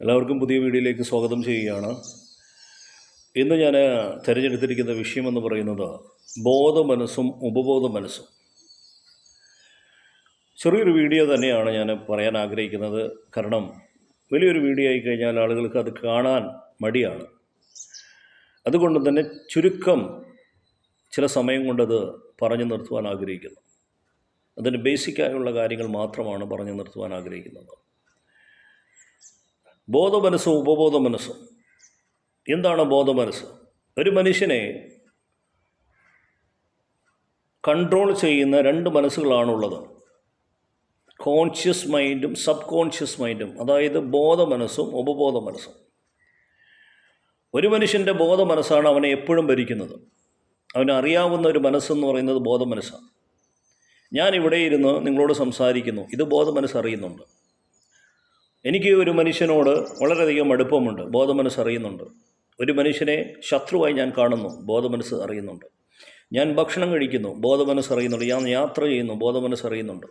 എല്ലാവർക്കും പുതിയ വീഡിയോയിലേക്ക് സ്വാഗതം ചെയ്യുകയാണ്. ഇന്ന് ഞാൻ തിരഞ്ഞെടുത്തിരിക്കുന്ന വിഷയമെന്ന് പറയുന്നത് ബോധ മനസ്സും ഉപബോധ മനസ്സും ചെറിയൊരു വീഡിയോ തന്നെയാണ് ഞാൻ പറയാൻ ആഗ്രഹിക്കുന്നത്. കാരണം വലിയൊരു വീഡിയോ ആയി കഴിഞ്ഞാൽ ആളുകൾക്ക് അത് കാണാൻ മടിയാണ്. അതുകൊണ്ട് തന്നെ ചുരുക്കം ചില സമയം കൊണ്ടത് പറഞ്ഞു നിർത്തുവാൻ ആഗ്രഹിക്കുന്നു. അതിന്റെ ബേസിക്കായുള്ള കാര്യങ്ങൾ മാത്രമാണ് പറഞ്ഞു നിർത്തുവാൻ ആഗ്രഹിക്കുന്നത്. ബോധമനസ്സും ഉപബോധ മനസ്സും എന്താണ് ബോധമനസ്സ്? ഒരു മനുഷ്യനെ കൺട്രോൾ ചെയ്യുന്ന രണ്ട് മനസ്സുകളാണുള്ളത്. കോൺഷ്യസ് മൈൻഡും സബ് കോൺഷ്യസ് മൈൻഡും അതായത് ബോധ മനസ്സും ഉപബോധ മനസ്സും ഒരു മനുഷ്യന്റെ ബോധ മനസ്സാണ് അവനെ എപ്പോഴും ഭരിക്കുന്നത്. അവനറിയാവുന്ന ഒരു മനസ്സെന്ന് പറയുന്നത് ബോധ മനസ്സാണ് ഞാൻ ഇവിടെ ഇരുന്ന് നിങ്ങളോട് സംസാരിക്കുന്നു. ഇത് ബോധ മനസ്സ് അറിയുന്നുണ്ട്. എനിക്ക് ഒരു മനുഷ്യനോട് വളരെയധികം അടുപ്പമുണ്ട് ബോധമനസ്സ് അറിയുന്നുണ്ട്. ഒരു മനുഷ്യനെ ശത്രുവായി ഞാൻ കാണുന്നു ബോധമനസ്സ് അറിയുന്നുണ്ട്. ഞാൻ ഭക്ഷണം കഴിക്കുന്നു ബോധമനസ്സ് അറിയുന്നുണ്ട്. ഞാൻ യാത്ര ചെയ്യുന്നു ബോധമനസ്സ് അറിയുന്നുണ്ട്.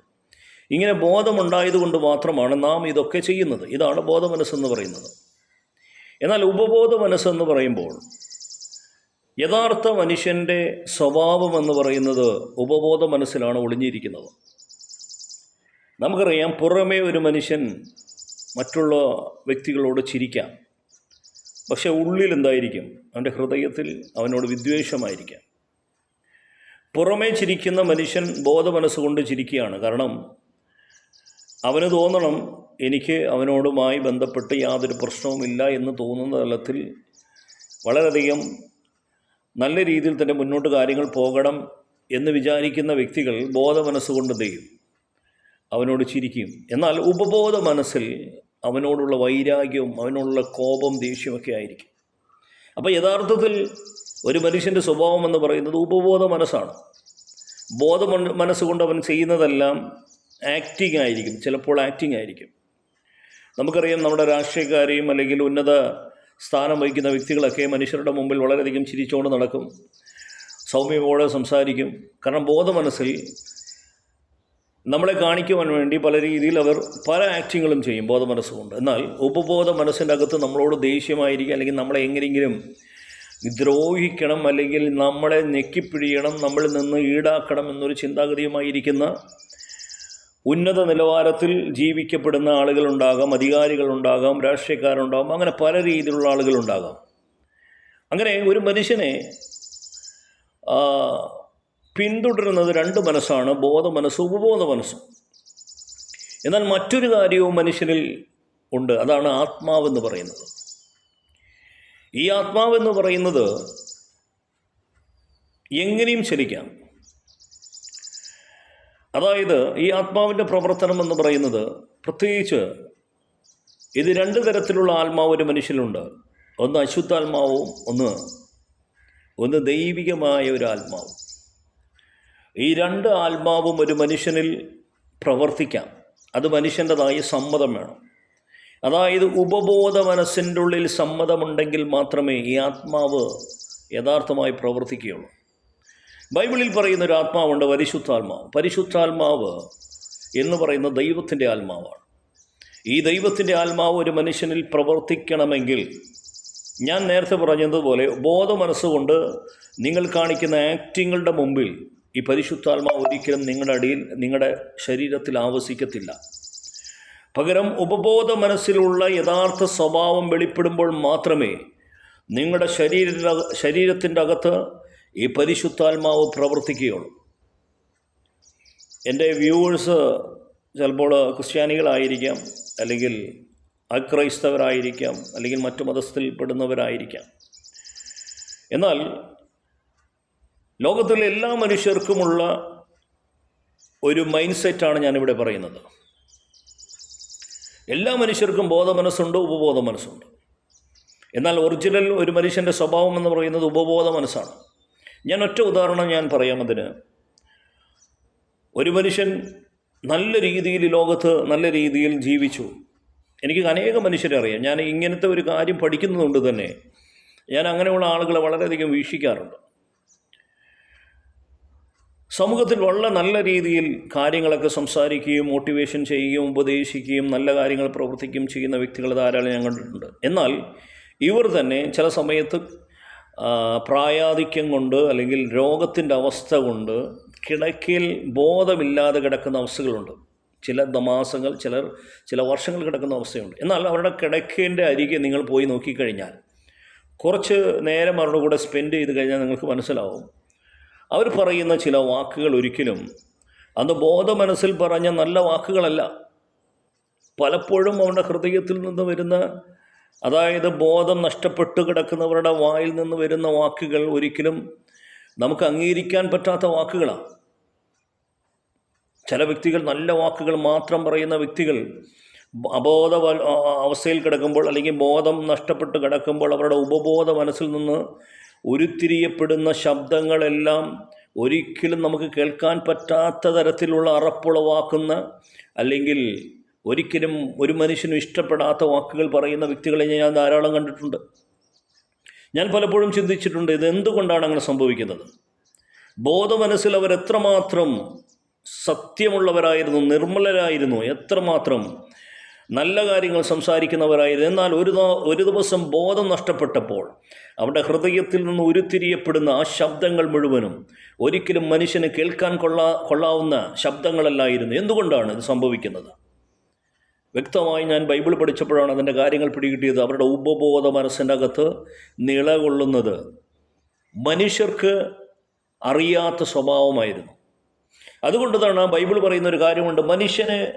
ഇങ്ങനെ ബോധമുണ്ടായതുകൊണ്ട് മാത്രമാണ് നാം ഇതൊക്കെ ചെയ്യുന്നത്. ഇതാണ് ബോധമനസ്സെന്ന് പറയുന്നത്. എന്നാൽ ഉപബോധ മനസ്സെന്ന് പറയുമ്പോൾ യഥാർത്ഥ മനുഷ്യന്റെ സ്വഭാവം എന്ന് പറയുന്നത് ഉപബോധ മനസ്സിലാണ് ഒളിഞ്ഞിരിക്കുന്നത്. നമുക്കറിയാം പുറമേ ഒരു മനുഷ്യൻ മറ്റുള്ള വ്യക്തികളോട് ചിരിക്കാം. പക്ഷെ ഉള്ളിൽ എന്തായിരിക്കും? അവന്റെ ഹൃദയത്തിൽ അവനോട് വിദ്വേഷമായിരിക്കാം. പുറമേ ചിരിക്കുന്ന മനുഷ്യൻ ബോധ ബോധമനസ്സുകൊണ്ട് ചിരിക്കുകയാണ്. കാരണം അവന് തോന്നണം എനിക്ക് അവനോടുമായി ബന്ധപ്പെട്ട് യാതൊരു പ്രശ്നവുമില്ല എന്ന് തോന്നുന്ന തലത്തിൽ വളരെയധികം നല്ല രീതിയിൽ തന്നെ മുന്നോട്ട് കാര്യങ്ങൾ പോകണം എന്ന് വിചാരിക്കുന്ന വ്യക്തികൾ ബോധമനസ്സുകൊണ്ട് മനസ്സുകൊണ്ട് ചെയ്യും? അവനോട് ചിരിക്കും. എന്നാൽ ഉപബോധ മനസ്സിൽ അവനോടുള്ള വൈരാഗ്യവും അവനോടുള്ള കോപം ദേഷ്യമൊക്കെ ആയിരിക്കും. അപ്പോൾ യഥാർത്ഥത്തിൽ ഒരു മനുഷ്യന്റെ സ്വഭാവം എന്ന് പറയുന്നത് ഉപബോധ മനസ്സാണ്. ബോധ മന- മനസ്സുകൊണ്ട് അവൻ ചെയ്യുന്നതെല്ലാം ആക്ടിങ് ആയിരിക്കും. ചിലപ്പോൾ ആക്ടിങ് ആയിരിക്കും. നമുക്കറിയാം നമ്മുടെ രാഷ്ട്രീയക്കാരെയും അല്ലെങ്കിൽ ഉന്നത സ്ഥാനം വഹിക്കുന്ന വ്യക്തികളൊക്കെ മനുഷ്യരുടെ മുമ്പിൽ വളരെയധികം ചിരിച്ചുകൊണ്ട് നടക്കും. സൗമ്യമോടെ സംസാരിക്കും. കാരണം ബോധ മനസ്സിൽ നമ്മളെ കാണിക്കുവാൻ വേണ്ടി പല രീതിയിൽ അവർ പല ആക്ടിങ്ങുകളും ചെയ്യും ബോധ മനസ്സുകൊണ്ട് എന്നാൽ ഉപബോധ മനസ്സിന്റെ അകത്ത് നമ്മളോട് ദേഷ്യമായിരിക്കുക അല്ലെങ്കിൽ നമ്മളെ എങ്ങനെയെങ്കിലും ദ്രോഹിക്കണം അല്ലെങ്കിൽ നമ്മളെ ഞെക്കിപ്പിഴിയണം നമ്മളിൽ നിന്ന് ഈടാക്കണം എന്നൊരു ചിന്താഗതിയുമായിരിക്കുന്ന ഉന്നത നിലവാരത്തിൽ ജീവിക്കപ്പെടുന്ന ആളുകളുണ്ടാകാം അധികാരികളുണ്ടാകാം രാഷ്ട്രീയക്കാരുണ്ടാകാം അങ്ങനെ പല രീതിയിലുള്ള ആളുകളുണ്ടാകാം. അങ്ങനെ ഒരു മനുഷ്യനെ പിന്തുടരുന്നത് രണ്ട് മനസ്സാണ് ബോധ മനസ്സ് ഉപബോധ മനസ്സും എന്നാൽ മറ്റൊരു കാര്യവും മനുഷ്യനിൽ ഉണ്ട് അതാണ് ആത്മാവെന്ന് പറയുന്നത്. ഈ ആത്മാവെന്ന് പറയുന്നത് എങ്ങനെയും ചലിക്കാം അതായത് ഈ ആത്മാവിന്റെ പ്രവർത്തനം എന്ന് പറയുന്നത് പ്രത്യേകിച്ച് ഇത് രണ്ട് തരത്തിലുള്ള ആത്മാവ് ഒരു മനുഷ്യനുണ്ട് ഒന്ന് അശുദ്ധാത്മാവും ഒന്ന് ഒന്ന് ദൈവികമായ ഒരു ആത്മാവും. ഈ രണ്ട് ആത്മാവും ഒരു മനുഷ്യനിൽ പ്രവർത്തിക്കാം. അത് മനുഷ്യന്റെതായ സമ്മതം വേണം. അതായത് ഉപബോധ മനസ്സിന്റെ ഉള്ളിൽ സമ്മതമുണ്ടെങ്കിൽ മാത്രമേ ഈ ആത്മാവ് യഥാർത്ഥമായി പ്രവർത്തിക്കുകയുള്ളൂ. ബൈബിളിൽ പറയുന്ന ഒരു ആത്മാവുണ്ട് പരിശുദ്ധാത്മാവ്. പരിശുദ്ധാത്മാവ് എന്ന് പറയുന്ന ദൈവത്തിന്റെ ആത്മാവാണ്. ഈ ദൈവത്തിന്റെ ആത്മാവ് ഒരു മനുഷ്യനിൽ പ്രവർത്തിക്കണമെങ്കിൽ ഞാൻ നേരത്തെ പറഞ്ഞതുപോലെ ബോധമനസ്സുകൊണ്ട് നിങ്ങൾ കാണിക്കുന്ന ആക്ടിങ്ങളുടെ മുമ്പിൽ ഈ പരിശുദ്ധാത്മാവ് ഒരിക്കലും നിങ്ങളുടെ അടിയിൽ നിങ്ങളുടെ ശരീരത്തിൽ ആവസിക്കത്തില്ല. പകരം ഉപബോധ മനസ്സിലുള്ള യഥാർത്ഥ സ്വഭാവം വെളിപ്പെടുമ്പോൾ മാത്രമേ നിങ്ങളുടെ ശരീര ശരീരത്തിന്റെ അകത്ത് ഈ പരിശുദ്ധാത്മാവ് പ്രവർത്തിക്കുകയുള്ളൂ. എന്റെ വ്യൂവേഴ്സ് ചിലപ്പോൾ ക്രിസ്ത്യാനികളായിരിക്കാം അല്ലെങ്കിൽ അക്രൈസ്തവരായിരിക്കാം അല്ലെങ്കിൽ മറ്റു മതസ്ഥയിൽപ്പെടുന്നവരായിരിക്കാം എന്നാൽ ലോകത്തിലെ എല്ലാ മനുഷ്യർക്കുമുള്ള ഒരു മൈൻഡ് സെറ്റാണ് ഞാനിവിടെ പറയുന്നത്. എല്ലാ മനുഷ്യർക്കും ബോധ മനസ്സുണ്ട് ഉപബോധ മനസ്സുണ്ട് എന്നാൽ ഒറിജിനൽ ഒരു മനുഷ്യന്റെ സ്വഭാവം എന്ന് പറയുന്നത് ഉപബോധ മനസ്സാണ് ഞാൻ ഒറ്റ ഉദാഹരണം ഞാൻ പറയാം അതിന്. ഒരു മനുഷ്യൻ നല്ല രീതിയിൽ ലോകത്ത് നല്ല രീതിയിൽ ജീവിച്ചു. എനിക്ക് അനേകം മനുഷ്യരെ അറിയാം. ഞാൻ ഇങ്ങനത്തെ ഒരു കാര്യം പഠിക്കുന്നതുകൊണ്ട് തന്നെ ഞാൻ അങ്ങനെയുള്ള ആളുകളെ വളരെയധികം വീക്ഷിക്കാറുണ്ട്. സമൂഹത്തിൽ വളരെ നല്ല രീതിയിൽ കാര്യങ്ങളൊക്കെ സംസാരിക്കുകയും മോട്ടിവേഷൻ ചെയ്യുകയും ഉപദേശിക്കുകയും നല്ല കാര്യങ്ങൾ പ്രവർത്തിക്കുകയും ചെയ്യുന്ന വ്യക്തികൾ ധാരാളം ഞാൻ കണ്ടിട്ടുണ്ട്. എന്നാൽ ഇവർ തന്നെ ചില സമയത്ത് പ്രായാധിക്യം കൊണ്ട് അല്ലെങ്കിൽ രോഗത്തിന്റെ അവസ്ഥ കൊണ്ട് കിടക്കയിൽ ബോധമില്ലാതെ കിടക്കുന്ന അവസ്ഥകളുണ്ട്. ചില ദമാസങ്ങൾ ചിലർ ചില വർഷങ്ങൾ കിടക്കുന്ന അവസ്ഥയുണ്ട്. എന്നാൽ അവരുടെ കിടക്കേന്റെ അരികെ നിങ്ങൾ പോയി നോക്കിക്കഴിഞ്ഞാൽ കുറച്ച് നേരം അവരുടെ കൂടെ സ്പെൻഡ് ചെയ്ത് കഴിഞ്ഞാൽ നിങ്ങൾക്ക് മനസ്സിലാവും. അവർ പറയുന്ന ചില വാക്കുകൾ ഒരിക്കലും അന്ന് ബോധ മനസ്സിൽ പറഞ്ഞ നല്ല വാക്കുകളല്ല. പലപ്പോഴും അവരുടെ ഹൃദയത്തിൽ നിന്ന് വരുന്ന അതായത് ബോധം നഷ്ടപ്പെട്ട് കിടക്കുന്നവരുടെ വായിൽ നിന്ന് വരുന്ന വാക്കുകൾ ഒരിക്കലും നമുക്ക് അംഗീകരിക്കാൻ പറ്റാത്ത വാക്കുകളാണ് ചില വ്യക്തികൾ നല്ല വാക്കുകൾ മാത്രം പറയുന്ന വ്യക്തികൾ അബോധ അവസ്ഥയിൽ കിടക്കുമ്പോൾ അല്ലെങ്കിൽ ബോധം നഷ്ടപ്പെട്ട് കിടക്കുമ്പോൾ അവരുടെ ഉപബോധ മനസ്സിൽ നിന്ന് ഉരുത്തിരിയപ്പെടുന്ന ശബ്ദങ്ങളെല്ലാം ഒരിക്കലും നമുക്ക് കേൾക്കാൻ പറ്റാത്ത തരത്തിലുള്ള അറപ്പുളവാക്കുന്ന അല്ലെങ്കിൽ ഒരിക്കലും ഒരു മനുഷ്യനും ഇഷ്ടപ്പെടാത്ത വാക്കുകൾ പറയുന്ന വ്യക്തികളെ ഞാൻ ധാരാളം കണ്ടിട്ടുണ്ട്. ഞാൻ പലപ്പോഴും ചിന്തിച്ചിട്ടുണ്ട് ഇത് എന്തുകൊണ്ടാണ് അങ്ങനെ സംഭവിക്കുന്നത്? ബോധമനസ്സിൽ അവർ എത്രമാത്രം സത്യമുള്ളവരായിരുന്നു നിർമ്മലരായിരുന്നു എത്രമാത്രം നല്ല കാര്യങ്ങൾ സംസാരിക്കുന്നവരായിരുന്നു. എന്നാൽ ഒരു ഒരു ദിവസം ബോധം നഷ്ടപ്പെട്ടപ്പോൾ അവരുടെ ഹൃദയത്തിൽ നിന്ന് ഉരുത്തിരിയപ്പെടുന്ന ആ ശബ്ദങ്ങൾ മുഴുവനും ഒരിക്കലും മനുഷ്യന് കേൾക്കാൻ കൊള്ളാ കൊള്ളാവുന്ന ശബ്ദങ്ങളല്ലായിരുന്നു. എന്തുകൊണ്ടാണ് ഇത് സംഭവിക്കുന്നത്? വ്യക്തമായി ഞാൻ ബൈബിൾ പഠിച്ചപ്പോഴാണ് അതിന്റെ കാര്യങ്ങൾ പിടികിട്ടിയത്. അവരുടെ ഉപബോധ മനസ്സിന്റെ അകത്ത് നിലകൊള്ളുന്നത് മനുഷ്യർക്ക് അറിയാത്ത സ്വഭാവമായിരുന്നു. അതുകൊണ്ട് തന്നെ ബൈബിൾ പറയുന്ന ഒരു കാര്യമുണ്ട്. മനുഷ്യനെ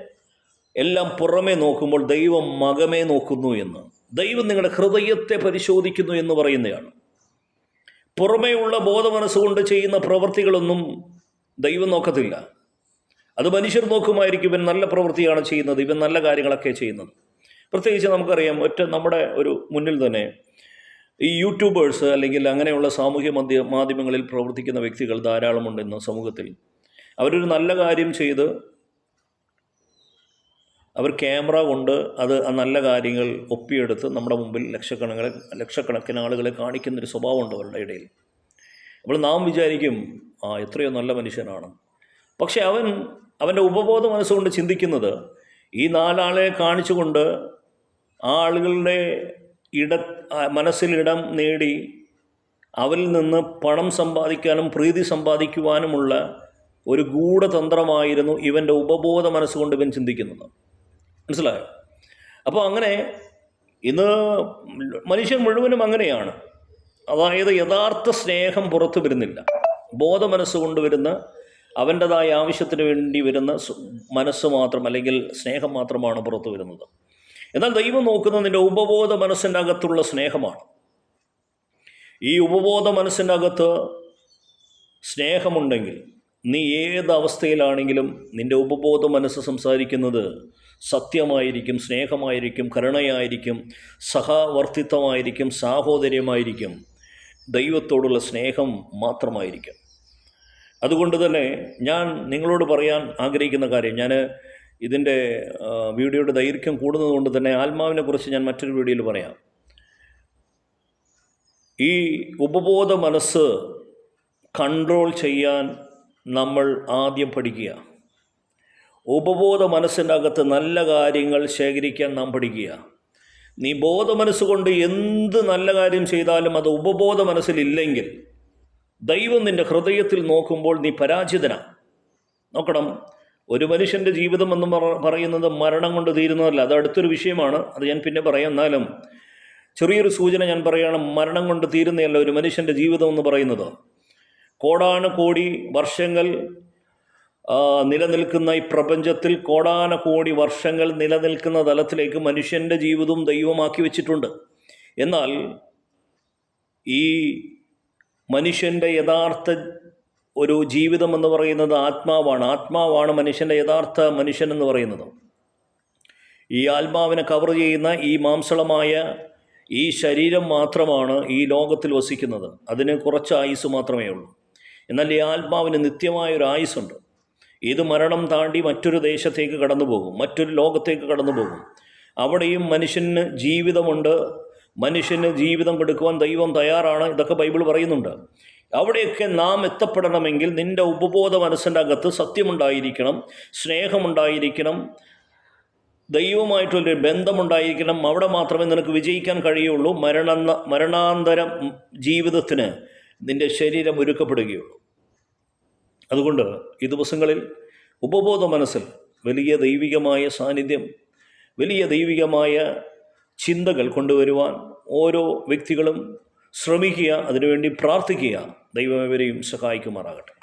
എല്ലാം പുറമേ നോക്കുമ്പോൾ ദൈവം മകമേ നോക്കുന്നു എന്ന്. ദൈവം നിങ്ങളുടെ ഹൃദയത്തെ പരിശോധിക്കുന്നു എന്ന് പറയുന്നതാണ്. പുറമേയുള്ള ബോധമനസ്സുകൊണ്ട് ചെയ്യുന്ന പ്രവൃത്തികളൊന്നും ദൈവം നോക്കത്തില്ല. അത് മനുഷ്യർ നോക്കുമായിരിക്കും ഇവൻ നല്ല പ്രവൃത്തിയാണ് ചെയ്യുന്നത് ഇവൻ നല്ല കാര്യങ്ങളൊക്കെ ചെയ്യുന്നത്. പ്രത്യേകിച്ച് നമുക്കറിയാം ഒറ്റ നമ്മുടെ ഒരു മുന്നിൽ തന്നെ ഈ യൂട്യൂബേഴ്സ് അല്ലെങ്കിൽ അങ്ങനെയുള്ള സാമൂഹ്യ മധ്യ മാധ്യമങ്ങളിൽ പ്രവർത്തിക്കുന്ന വ്യക്തികൾ ധാരാളമുണ്ട് ഇന്ന് സമൂഹത്തിൽ. അവരൊരു നല്ല കാര്യം ചെയ്ത് അവർ ക്യാമറ കൊണ്ട് അത് നല്ല കാര്യങ്ങൾ ഒപ്പിയെടുത്ത് നമ്മുടെ മുമ്പിൽ ലക്ഷക്കണക്കിന് ലക്ഷക്കണക്കിന് ആളുകളെ കാണിക്കുന്നൊരു സ്വഭാവമുണ്ട് അവരുടെ ഇടയിൽ. അപ്പോൾ നാം വിചാരിക്കും ആ എത്രയോ നല്ല മനുഷ്യനാണ്. പക്ഷെ അവൻ അവന്റെ ഉപബോധ മനസ്സുകൊണ്ട് ചിന്തിക്കുന്നത് ഈ നാലാളെ കാണിച്ചുകൊണ്ട് ആ ആളുകളുടെ ഇട മനസ്സിലിടം നേടി അവരിൽ നിന്ന് പണം സമ്പാദിക്കാനും പ്രീതി സമ്പാദിക്കുവാനുമുള്ള ഒരു ഗൂഢതന്ത്രമായിരുന്നു ഇവന്റെ ഉപബോധ മനസ്സുകൊണ്ട് ഇവൻ ചിന്തിക്കുന്നത്. മനസ്സിലായോ? അപ്പോൾ അങ്ങനെ ഇന്ന് മനുഷ്യൻ മുഴുവനും അങ്ങനെയാണ്. അതായത് യഥാർത്ഥ സ്നേഹം പുറത്തു വരുന്നില്ല. ബോധ മനസ്സുകൊണ്ട് വരുന്ന അവന്റെതായ ആവശ്യത്തിന് വേണ്ടി വരുന്ന മനസ്സ് മാത്രം അല്ലെങ്കിൽ സ്നേഹം മാത്രമാണ് പുറത്തു വരുന്നത്. എന്നാൽ ദൈവം നോക്കുന്നത് നിന്റെ ഉപബോധ മനസ്സിന്റെ അകത്തുള്ള സ്നേഹമാണ്. ഈ ഉപബോധ മനസ്സിന്റെ അകത്ത് സ്നേഹമുണ്ടെങ്കിൽ നീ ഏത് അവസ്ഥയിലാണെങ്കിലും നിന്റെ ഉപബോധ മനസ്സ് സംസാരിക്കുന്നത് സത്യമായിരിക്കും സ്നേഹമായിരിക്കും കരുണയായിരിക്കും സഹവർത്തിത്വമായിരിക്കും സാഹോദര്യമായിരിക്കും ദൈവത്തോടുള്ള സ്നേഹം മാത്രമായിരിക്കും. അതുകൊണ്ട് തന്നെ ഞാൻ നിങ്ങളോട് പറയാൻ ആഗ്രഹിക്കുന്ന കാര്യം ഞാൻ ഇതിന്റെ വീഡിയോയുടെ ദൈർഘ്യം കൂടുന്നതുകൊണ്ട് തന്നെ ആത്മാവിനെക്കുറിച്ച് ഞാൻ മറ്റൊരു വീഡിയോയിൽ പറയാം. ഈ ഉപബോധ മനസ്സ് കൺട്രോൾ ചെയ്യാൻ നമ്മൾ ആദ്യം പഠിക്കുക. ഉപബോധ മനസ്സിനകത്ത് നല്ല കാര്യങ്ങൾ ശേഖരിക്കാൻ നാം പഠിക്കുക. നീ ബോധ മനസ്സുകൊണ്ട് എന്ത് നല്ല കാര്യം ചെയ്താലും അത് ഉപബോധ മനസ്സിലില്ലെങ്കിൽ ദൈവം നിന്റെ ഹൃദയത്തിൽ നോക്കുമ്പോൾ നീ പരാജിതനാണ് നോക്കണം ഒരു മനുഷ്യന്റെ ജീവിതം എന്ന് പറയുന്നത് മരണം കൊണ്ട് തീരുന്നതല്ല. അത് അടുത്തൊരു വിഷയമാണ്. അത് ഞാൻ പിന്നെ പറയാം. എന്നാലും ചെറിയൊരു സൂചന ഞാൻ പറയുകയാണ് മരണം കൊണ്ട് തീരുന്നതല്ല ഒരു മനുഷ്യന്റെ ജീവിതം എന്ന് പറയുന്നത്. കോടാന കോടി വർഷങ്ങൾ നിലനിൽക്കുന്ന ഈ പ്രപഞ്ചത്തിൽ കോടാനുകോടി വർഷങ്ങൾ നിലനിൽക്കുന്ന തലത്തിലേക്ക് മനുഷ്യന്റെ ജീവിതവും ദൈവമാക്കി വെച്ചിട്ടുണ്ട്. എന്നാൽ ഈ മനുഷ്യന്റെ യഥാർത്ഥ ഒരു ജീവിതം എന്ന് പറയുന്നത് ആത്മാവാണ്. ആത്മാവാണ് മനുഷ്യന്റെ യഥാർത്ഥ മനുഷ്യൻ എന്ന് പറയുന്നത്. ഈ ആത്മാവിനെ കവർ ചെയ്യുന്ന ഈ മാംസളമായ ഈ ശരീരം മാത്രമാണ് ഈ ലോകത്തിൽ വസിക്കുന്നത്. അതിന് കുറച്ച് ആയുസ് മാത്രമേ ഉള്ളൂ. എന്നാൽ ഈ ആത്മാവിന് നിത്യമായ ഒരു ആയുസ്സുണ്ട് ഇത് മരണം താണ്ടി മറ്റൊരു ദേശത്തേക്ക് കടന്നു പോകും മറ്റൊരു ലോകത്തേക്ക് കടന്നു പോകും അവിടെയും മനുഷ്യന് ജീവിതമുണ്ട്. മനുഷ്യന് ജീവിതം കൊടുക്കുവാൻ ദൈവം തയ്യാറാണ് ഇതൊക്കെ ബൈബിൾ പറയുന്നുണ്ട്. അവിടെയൊക്കെ നാം എത്തപ്പെടണമെങ്കിൽ നിന്റെ ഉപബോധ മനസ്സിന്റെ അകത്ത് സത്യമുണ്ടായിരിക്കണം സ്നേഹമുണ്ടായിരിക്കണം ദൈവവുമായിട്ടുള്ളൊരു ബന്ധമുണ്ടായിരിക്കണം. അവിടെ മാത്രമേ നിനക്ക് വിജയിക്കാൻ കഴിയുള്ളൂ. മരണ മരണാന്തരം ജീവിതത്തിന് നിന്റെ ശരീരം ഒരുക്കപ്പെടുകയുള്ളൂ. അതുകൊണ്ട് ഈ ദിവസങ്ങളിൽ ഉപബോധ മനസ്സിൽ വലിയ ദൈവികമായ സാന്നിധ്യം വലിയ ദൈവികമായ ചിന്തകൾ കൊണ്ടുവരുവാൻ ഓരോ വ്യക്തികളും ശ്രമിക്കുക അതിനുവേണ്ടി പ്രാർത്ഥിക്കുക. ദൈവം ഇവരെയും സഹായിക്കുമാറാകട്ടെ.